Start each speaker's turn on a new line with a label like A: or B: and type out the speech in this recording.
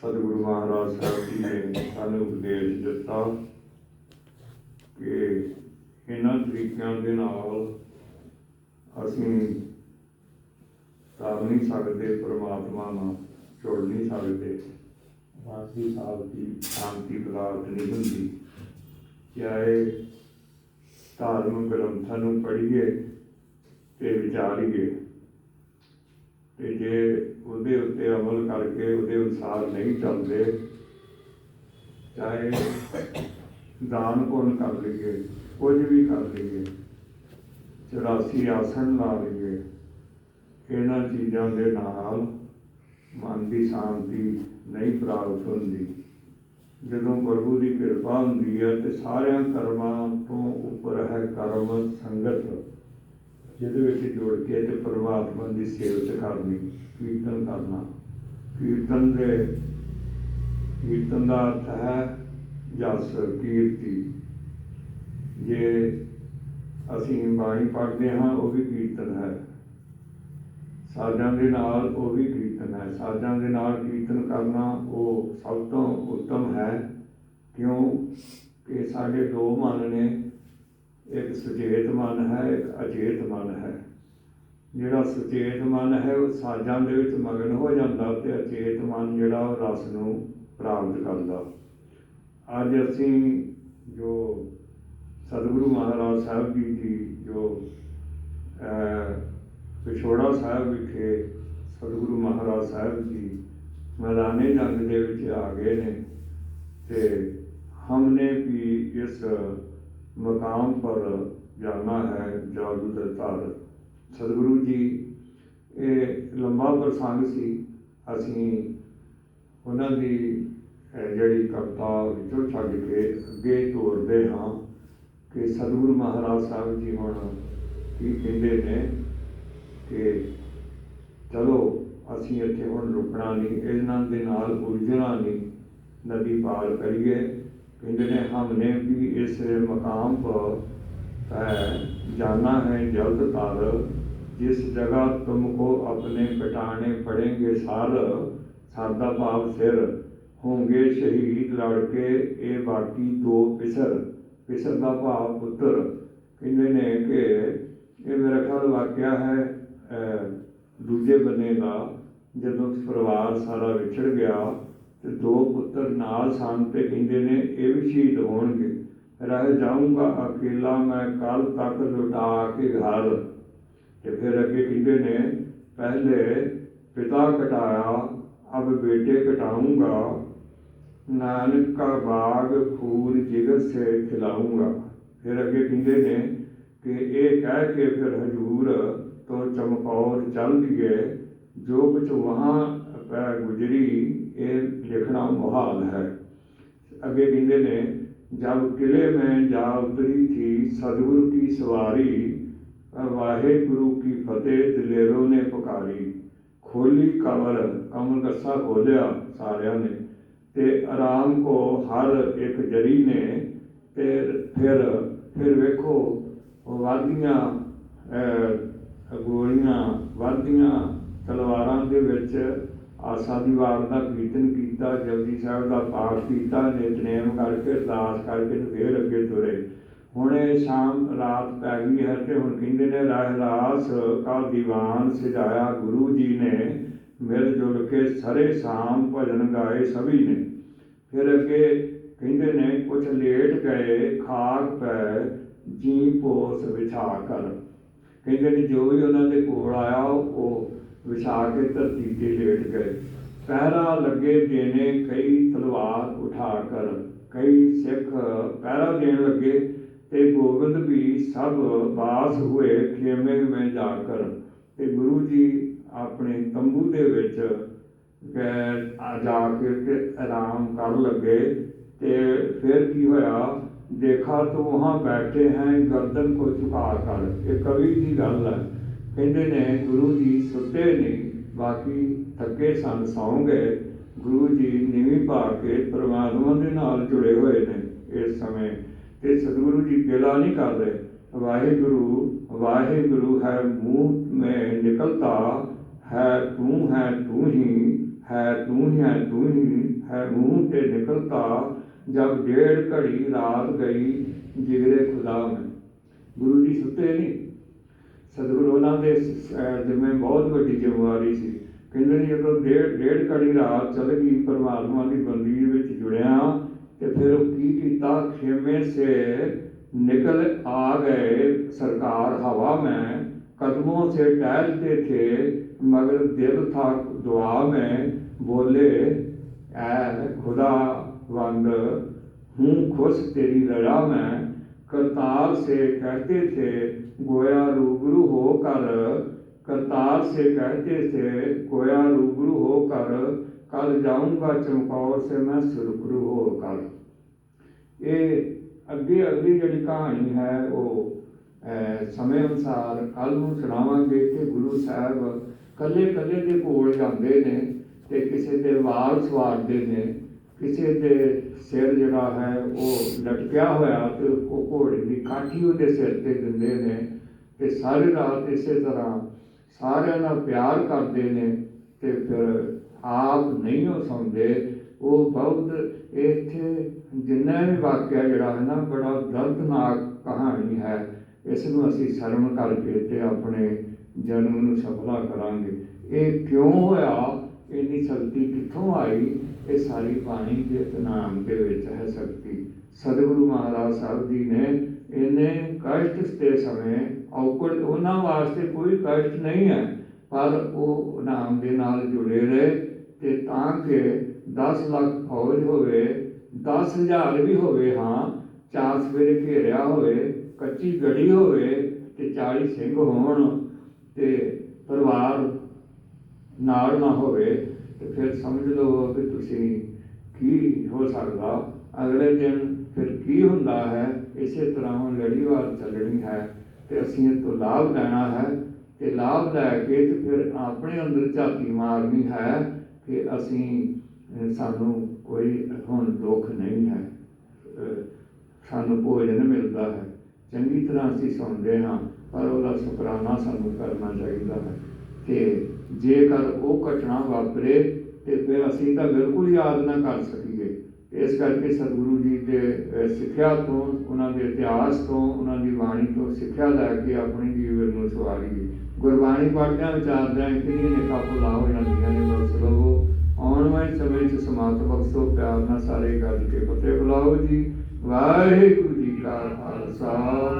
A: ਸਤਿਗੁਰੂ ਮਹਾਰਾਜ ਸਾਹਿਬ ਜੀ ਨੇ ਸਾਨੂੰ ਉਪਦੇਸ਼ ਦਿੱਤਾ ਕਿ ਇਹਨਾਂ ਤਰੀਕਿਆਂ ਦੇ ਨਾਲ ਅਸੀਂ ਕਰ ਨਹੀਂ ਸਕਦੇ, ਪ੍ਰਮਾਤਮਾ ਨਾਲ ਜੁੜ ਨਹੀਂ ਸਕਦੇ। ਵਾਸੀ ਸਾਹਿਬ ਦੀ ਸ਼ਾਂਤੀ ਪ੍ਰਾਪਤ ਨਹੀਂ ਹੁੰਦੀ। ਚਾਹੇ ਧਾਰਮਿਕ ਗ੍ਰੰਥਾਂ ਨੂੰ ਪੜ੍ਹੀਏ ਤੇ ਵਿਚਾਰੀਏ ਤੇ ਜੇ ਉਹਦੇ ਉੱਤੇ ਅਮਲ ਕਰਕੇ ਉਹਦੇ ਅਨੁਸਾਰ ਨਹੀਂ ਚੱਲਦੇ, ਚਾਹੇ ਦਾਨ ਪੁੰਨ ਕਰ ਲਈਏ, ਕੁਝ ਵੀ ਕਰ ਲਈਏ 84 ਆਸਣ ਲਾ ਲਈਏ, ਇਹਨਾਂ ਚੀਜ਼ਾਂ ਦੇ ਨਾਲ ਮਨ ਦੀ ਸ਼ਾਂਤੀ ਨਹੀਂ ਪ੍ਰਾਪਤ ਹੁੰਦੀ। ਜਦੋਂ ਪ੍ਰਭੂ ਦੀ ਕਿਰਪਾ ਹੁੰਦੀ ਹੈ ਤੇ ਸਾਰਿਆਂ ਕਰਮਾਂ ਤੋਂ ਉੱਪਰ ਹੈ ਕਰਮ ਸੰਗਤ। ਜਿਹਦੇ ਵਿੱਚ ਜੁੜ ਕੇ ਤੇ ਪਰਮਾਤਮਾ ਦੀ ਸੇਵਤ ਕਰਨੀ, ਕੀਰਤਨ ਕਰਨਾ। ਕੀਰਤਨ ਦੇ, ਕੀਰਤਨ ਦਾ ਅਰਥ ਹੈ ਜਸ ਕੀਰਤੀ। ਜੇ ਅਸੀਂ ਬਾਣੀ ਪੜ੍ਹਦੇ ਹਾਂ, ਉਹ ਵੀ ਕੀਰਤਨ ਹੈ। ਸਾਜ਼ਾਂ ਦੇ ਨਾਲ ਉਹ ਵੀ ਕੀਰਤਨ ਹੈ। ਸਾਜ਼ਾਂ ਦੇ ਨਾਲ ਕੀਰਤਨ ਕਰਨਾ ਉਹ ਸਭ ਤੋਂ ਉੱਤਮ ਹੈ। ਕਿਉਂ? ਕਿ ਸਾਡੇ ਦੋ ਮਨ ਨੇ ਇੱਕ ਸੁਚੇਤ ਮਨ ਹੈ, ਇੱਕ ਅਚੇਤ ਮਨ ਹੈ। ਜਿਹੜਾ ਸੁਚੇਤ ਮਨ ਹੈ, ਉਹ ਸਾਜਾਂ ਦੇ ਵਿੱਚ ਮਗਨ ਹੋ ਜਾਂਦਾ ਤੇ ਅਚੇਤ ਮਨ ਜਿਹੜਾ ਉਹ ਰਸ ਨੂੰ ਪ੍ਰਾਪਤ ਕਰਦਾ। ਅੱਜ ਅਸੀਂ ਜੋ ਸਤਿਗੁਰੂ ਮਹਾਰਾਜ ਸਾਹਿਬ ਜੀ ਦੀ ਜੋ ਪਿਛੋੜਾ ਸਾਹਿਬ ਵਿਖੇ ਸਤਿਗੁਰੂ ਮਹਾਰਾਜ ਸਾਹਿਬ ਜੀ ਮੈਦਾਨੇ ਜੰਗ ਦੇ ਵਿੱਚ ਆ ਗਏ ਨੇ ਤੇ ਹਮਨੇ ਵੀ ਇਸ ਮਕਾਮ ਪਰ ਜਾਣਾ ਹੈ ਜਾਦੂ ਦੇ ਤਾਰ ਸਤਿਗੁਰੂ ਜੀ, ਇਹ ਲੰਬਾ ਪ੍ਰਸੰਗ ਸੀ। ਅਸੀਂ ਉਹਨਾਂ ਦੀ ਜਿਹੜੀ ਕਵਿਤਾ ਵਿੱਚੋਂ ਛੱਡ ਕੇ ਅੱਗੇ ਤੋਰਦੇ ਹਾਂ ਕਿ ਸਤਿਗੁਰੂ ਮਹਾਰਾਜ ਸਾਹਿਬ ਜੀ ਹੁਣ ਕੀ ਕਹਿੰਦੇ ਨੇ ਕਿ ਚਲੋ, ਅਸੀਂ ਇੱਥੇ ਹੁਣ ਰੁਕਣਾ ਨਹੀਂ, ਇਹਨਾਂ ਦੇ ਨਾਲ ਉਲਝਣਾ ਨਹੀਂ ਨਦੀ ਪਾਰ ਕਰੀਏ। ਕਹਿੰਦੇ ਨੇ, ਹਮਨੇ ਵੀ ਇਸ ਮਕਾਮ ਪਰ ਜਾਣਾ ਹੈ ਜਲਦ ਤਰ। ਜਿਸ ਜਗ੍ਹਾ ਤੁਮਕੋ ਆਪਣੇ ਬਿਠਾਣੇ ਪੜेंगे ਸਾਰ ਸਾਦਾ ਭਾਵ ਸਿਰ। ਹੋਣਗੇ ਸ਼ਹੀਦ ਲੜਕੇ, ਇਹ ਬਾਕੀ ਦੋ ਪਿਸਰ। ਪਿਸਰ ਦਾ ਭਾਵ ਪੁੱਤਰ। ਕਹਿੰਦੇ ਨੇ ਕਿ ਇਹ ਮੇਰਾ ਖਿਆਲ ਵਾਕਿਆ ਹੈ ਦੂਜੇ ਬੰਨੇ ਦਾ, ਜਦੋਂ ਪਰਿਵਾਰ ਸਾਰਾ ਵਿਛੜ ਗਿਆ ਤੇ ਦੋ ਪੁੱਤਰ ਨਾਲ ਸਨ ਤੇ ਕਹਿੰਦੇ ਨੇ, ਇਹ ਵੀ ਸ਼ਹੀਦ ਹੋਣਗੇ। ਰਹਿ ਜਾਊਂਗਾ ਅਕੇਲਾ, ਮੈਂ ਕੱਲ ਤੱਕ ਲੁਟਾ ਕੇ ਘਰ। ਤੇ ਫਿਰ ਅੱਗੇ ਕਹਿੰਦੇ ਨੇ, ਪਹਿਲੇ ਪਿਤਾ ਕਟਾਇਆ ਅਬ ਬੇਟੇ ਕਟਾਊਂਗਾ ਨਾਨਕ ਕਾ ਬਾਗ ਖੂਰ ਜਿਗਰ ਸੇ ਖਿਲਾਊਂਗਾ। ਫਿਰ ਅੱਗੇ ਕਹਿੰਦੇ ਨੇ ਕਿ ਇਹ ਕਹਿ ਕੇ ਫਿਰ ਹਜੂਰ ਤੋਂ ਚਮਕੌਰ ਚੱਲ ਦਿਏ ਜੋ ਕੁਝ ਵਹਾਂ ਪੈ ਗੁਜਰੀ ਇਹ ਲਿਖਣਾ ਮੁਹਾਲ ਹੈ। ਅੱਗੇ ਕਹਿੰਦੇ ਨੇ, ਜਬ ਕਿਲੇ ਮੈਂ ਜਾ ਉਤਰੀ ਥੀ, ਸਤਿਗੁਰੂ ਕੀ ਸਵਾਰੀ, ਵਾਹਿਗੁਰੂ ਕੀ ਫਤਿਹ ਦਲੇਰੋ ਨੇ ਪੁਕਾਰੀ। ਖੋਲੀ ਕਮਰ ਕਮਰ ਕੱਸਾ ਖੋਲਿਆ ਸਾਰਿਆਂ ਨੇ, ਤੇ ਆਰਾਮ ਕੋ ਹਰ ਇੱਕ ਜਰੀ ਨੇ, ਤੇ ਫਿਰ ਫਿਰ ਵੇਖੋ ਉਹ ਵਾਦੀਆਂ ਗੋਲੀਆਂ ਵਾਦੀਆਂ ਤਲਵਾਰਾਂ ਦੇ ਵਿੱਚ ਆਸਾ ਦੀ ਵਾਰ ਦਾ ਕੀਰਤਨ ਕੀਤਾ, ਜਪਜੀ ਸਾਹਿਬ ਦਾ ਪਾਠ ਕੀਤਾ, ਨਿਤਨੇਮ ਕਰਕੇ ਅਰਦਾਸ ਕਰਕੇ ਤੇ ਫੇਰ ਅੱਗੇ ਤੁਰੇ। ਹੁਣ ਇਹ ਸ਼ਾਮ ਰਾਤ ਪੈ ਗਈ ਹੈ ਤੇ ਹੁਣ ਕਹਿੰਦੇ ਨੇ ਰਹਿਰਾਸ ਕਾ ਦੀਵਾਨ ਸਜਾਇਆ ਗੁਰੂ ਜੀ ਨੇ, ਮਿਲ ਜੁਲ ਕੇ ਸਾਰੇ ਸ਼ਾਮ ਭਜਨ ਗਾਏ ਸਭੀ ਨੇ। ਫਿਰ ਅੱਗੇ ਕਹਿੰਦੇ ਨੇ, ਕੁਛ ਲੇਟ ਗਏ, ਖਾਕ ਪੈ, ਜੀ ਪੋਸ ਵਿਛਾ ਕਰ। ਕਹਿੰਦੇ ਨੇ, ਜੋ ਵੀ ਉਹਨਾਂ ਦੇ ਕੋਲ ਆਇਆ, ਉਹ ਵਿਛਾ ਕੇ ਧਰਤੀ ਤੇ ਲੇਟ ਗਏ। ਪਹਿਰਾ ਲੱਗੇ ਦੇਨੇ ਕਈ ਤਲਵਾਰ ਉਠਾ ਕਰ। ਕਈ ਸਿੱਖ ਪਹਿਰਾ ਦੇਣ ਲੱਗੇ ਤੇ ਗੋਬਿੰਦ ਵੀ ਸਭ ਬਾਸ ਹੋਏ ਖੇਮੇ ਵਿੱਚ ਜਾ ਕਰ। ਤੇ ਗੁਰੂ ਜੀ ਆਪਣੇ ਤੰਬੂ ਦੇ ਵਿੱਚ ਗਏ, ਆ ਜਾ ਕੇ ਤੇ ਆਰਾਮ ਕਰਨ ਲੱਗੇ। ਤੇ ਫਿਰ ਕੀ ਹੋਇਆ? ਦੇਖਾ ਤੋ ਵਹਾਂ ਬੈਠੇ ਹੈ, ਗਰਦਨ ਕੋ ਝੁਕਾ ਕਰ। ਇਹ ਕਵੀ ਦੀ ਗੱਲ ਹੈ। ਕਹਿੰਦੇ ਨੇ, ਗੁਰੂ ਜੀ ਸੁੱਤੇ ਨੇ, ਬਾਕੀ ਥੱਕੇ ਸਨ, ਸੌਂ ਗਏ। ਗੁਰੂ ਜੀ ਨੀਵੀਂ ਪਾ ਕੇ ਪਰਮਾਤਮਾ ਦੇ ਨਾਲ ਜੁੜੇ ਹੋਏ ਨੇ ਇਸ ਸਮੇਂ। ਤੇ ਸਤਿਗੁਰੂ ਜੀ ਗਿਲਾ ਨਹੀਂ ਕਰਦੇ ਵਾਹਿਗੁਰੂ ਵਾਹਿਗੁਰੂ ਹੈ ਮੂੰਹ ਮੈਂ ਨਿਕਲਤਾ, ਹੈ ਤੂੰ ਹੈ ਤੂੰ ਹੀ, ਹੈ ਤੂੰ ਹੀ ਹੈ ਤੂੰ ਹੀ, ਹੈ ਮੂੰਹ ਤੇ ਨਿਕਲਤਾ ਜਦ ਡੇਢ ਘੜੀ ਰਾਤ ਗਈ, ਜਿਗਰੇ ਖੁਦਾ ਮੈਂ। ਗੁਰੂ ਜੀ ਸੁੱਤੇ ਨਹੀਂ। ਸਤਿਗੁਰੂ ਉਹਨਾਂ ਦੇ ਜਿਵੇਂ ਬਹੁਤ ਵੱਡੀ ਜ਼ਿੰਮੇਵਾਰੀ ਸੀ। ਕਹਿੰਦੇ ਨੇ ਜਦੋਂ ਡੇਢ ਡੇਢ ਘੜੀ ਰਾਤ ਚੱਲ ਗਈ, ਪਰਮਾਤਮਾ ਦੀ ਬੰਦੀ ਵਿੱਚ ਜੁੜਿਆ, ਤੇ ਫਿਰ ਉਹ ਕੀ ਕੀਤਾ? ਖੇਮੇ ਸੇ ਨਿਕਲ ਆ ਗਏ ਸਰਕਾਰ ਹਵਾ ਮੈਂ, ਕਦਮੋਂ ਸੇ ਟਹਿਲਤੇ ਥੇ, ਮਗਰ ਦਿਲ ਥਾ ਦੁਆ ਮੈਂ, ਬੋਲੇ ਐ ਖੁਦਾ ਵੰਦ ਹੂੰ ਖੁਸ਼ ਤੇਰੀ ਰਜ਼ਾ ਮੈਂ, ਕਰਤਾਰ ਸੇ ਕਹਤੇ ਥੇ ਗੋਇਆ ਰੂਬਰੂ ਹੋ ਕਰ, ਕਰਤਾਰ ਸੇ ਕਹਤੇ ਸੇ, ਗੋਇਆ ਰੂਬਰੂ ਹੋ ਕਰ ਕੱਲ ਜਾਊਂਗਾ ਚਮਕੌਰ ਸੇ ਮੈਂ ਸੁਰਖਰੂ ਹੋ ਕਰ। ਇਹ ਅੱਗੇ ਅਗਲੀ ਜਿਹੜੀ ਕਹਾਣੀ ਹੈ, ਉਹ ਸਮੇਂ ਅਨੁਸਾਰ ਕੱਲ ਨੂੰ ਸੁਣਾਵਾਂਗੇ ਕਿ ਗੁਰੂ ਸਾਹਿਬ ਕੱਲੇ ਕੱਲੇ ਦੇ ਕੋਲ ਜਾਂਦੇ ਨੇ ਤੇ ਕਿਸੇ 'ਤੇ ਵਾਲ ਸਵਾਰਦੇ ਨੇ। ਕਿਸੇ ਦੇ ਸਿਰ ਜਿਹੜਾ ਹੈ ਉਹ ਲਟਕਿਆ ਹੋਇਆ ਤੇ ਉਹ ਘੋੜੇ ਦੀ ਕਾਠੀ ਉਹਦੇ ਸਿਰ ਤੇ ਦਿੰਦੇ ਨੇ ਤੇ ਸਾਰੀ ਰਾਤ ਇਸੇ ਤਰ੍ਹਾਂ ਸਾਰਿਆਂ ਨਾਲ ਪਿਆਰ ਕਰਦੇ ਨੇ ਤੇ ਫਿਰ ਆਪ ਨਹੀਂ ਉਹ ਸੌਂਦੇ। ਉਹ ਬਹੁਤ ਇੱਥੇ ਜਿੰਨਾ ਵੀ ਵਾਕਿਆ ਜਿਹੜਾ ਹੈ ਨਾ ਬੜਾ ਦਰਦਨਾਕ ਕਹਾਣੀ ਹੈ। ਇਸ ਨੂੰ ਅਸੀਂ ਸ਼ਰਮ ਕਰਕੇ ਤੇ ਆਪਣੇ ਜਨਮ ਨੂੰ ਸਫਲਾ ਕਰਾਂਗੇ। ਇਹ ਕਿਉਂ ਹੋਇਆ? ਇੰਨੀ ਸ਼ਕਤੀ ਕਿੱਥੋਂ ਆਈ? ਇਹ ਸਾਰੀ ਬਾਣੀ ਦੇ ਨਾਮ ਦੇ ਵਿੱਚ ਹੈ ਸ਼ਕਤੀ। ਸਤਿਗੁਰੂ ਮਹਾਰਾਜ ਸਾਹਿਬ ਜੀ ਨੇ ਇਹਨੇ ਕਸ਼ਟ ਦੇ ਸਮੇਂ ਔਕੜ ਉਹਨਾਂ ਵਾਸਤੇ ਕੋਈ ਕਸ਼ਟ ਨਹੀਂ ਹੈ, ਪਰ ਉਹ ਨਾਮ ਦੇ ਨਾਲ ਜੁੜੇ ਰਹੇ ਤੇ ਤਾਂ ਕਿ 10 ਲੱਖ ਫੌਜ ਹੋਵੇ 10000 ਵੀ ਹੋਵੇ, ਹਾਂ, ਚਾਰ ਸਵੇਰੇ ਘੇਰਿਆ ਹੋਵੇ, ਕੱਚੀ ਗੜੀ ਹੋਵੇ ਤੇ 40 ਸਿੰਘ ਹੋਣ ਤੇ ਪਰਿਵਾਰ ਨਾਲ ਨਾ ਹੋਵੇ, ਤੇ ਫਿਰ ਸਮਝ ਲਓ ਕਿ ਤੁਸੀਂ ਕੀ ਹੋ ਸਕਦਾ। ਅਗਲੇ ਦਿਨ ਫਿਰ ਕੀ ਹੁੰਦਾ ਹੈ, ਇਸੇ ਤਰ੍ਹਾਂ ਹੁਣ ਲੜੀਵਾਰ ਚੱਲਣੀ ਹੈ, ਤੇ ਅਸੀਂ ਇਹ ਤੋਂ ਲਾਭ ਲੈਣਾ ਹੈ। ਤੇ ਲਾਭ ਲੈ ਕੇ ਤੇ ਫਿਰ ਆਪਣੇ ਅੰਦਰ ਝਾਤੀ ਮਾਰਨੀ ਹੈ ਕਿ ਅਸੀਂ ਸਾਨੂੰ ਕੋਈ ਹੁਣ ਦੁੱਖ ਨਹੀਂ ਹੈ। ਸਾਨੂੰ ਭੋਜਨ ਮਿਲਦਾ ਹੈ। ਚੰਗੀ ਤਰ੍ਹਾਂ ਅਸੀਂ ਸੌਂਦੇ ਹਾਂ, ਪਰ ਉਹਦਾ ਸ਼ੁਕਰਾਨਾ ਸਾਨੂੰ ਕਰਨਾ ਚਾਹੀਦਾ ਹੈ। ਕਿ ਜੇਕਰ ਉਹ ਘਟਨਾ ਵਾਪਰੇ, ਤੇ ਫਿਰ ਅਸੀਂ ਤਾਂ ਬਿਲਕੁਲ ਯਾਦ ਨਾ ਕਰ ਸਕੀਏ। ਇਸ ਕਰਕੇ ਸਤਿਗੁਰੂ ਜੀ ਦੇ ਸਿੱਖਿਆ ਤੋਂ, ਉਹਨਾਂ ਦੇ ਇਤਿਹਾਸ ਤੋਂ, ਉਹਨਾਂ ਦੀ ਬਾਣੀ ਤੋਂ ਸਿੱਖਿਆ ਲੈ ਕੇ ਆਪਣੇ ਜੀਵਨ ਨੂੰ ਸਵਾਰੀਏ। ਗੁਰਬਾਣੀ ਪੜ੍ਹਦਿਆਂ ਵਿਚਾਰਦਿਆਂ ਕਿੰਨੀਆਂ ਨਿਕਾ ਭੁਲਾ ਹੋ ਜਾਂਦੀਆਂ ਨੇ ਬਖਸ਼ ਆਉਣ ਵਾਲੇ ਸਮੇਂ 'ਚ ਸਮਾਤ ਬਖਸ਼ੋ ਪਿਆਰ ਨਾਲ ਸਾਰੇ ਗੱਜ ਕੇ ਫਤਿਹ ਬੁਲਾਓ ਜੀ। ਵਾਹਿਗੁਰੂ ਜੀ ਕਾ ਖਾਲਸਾ।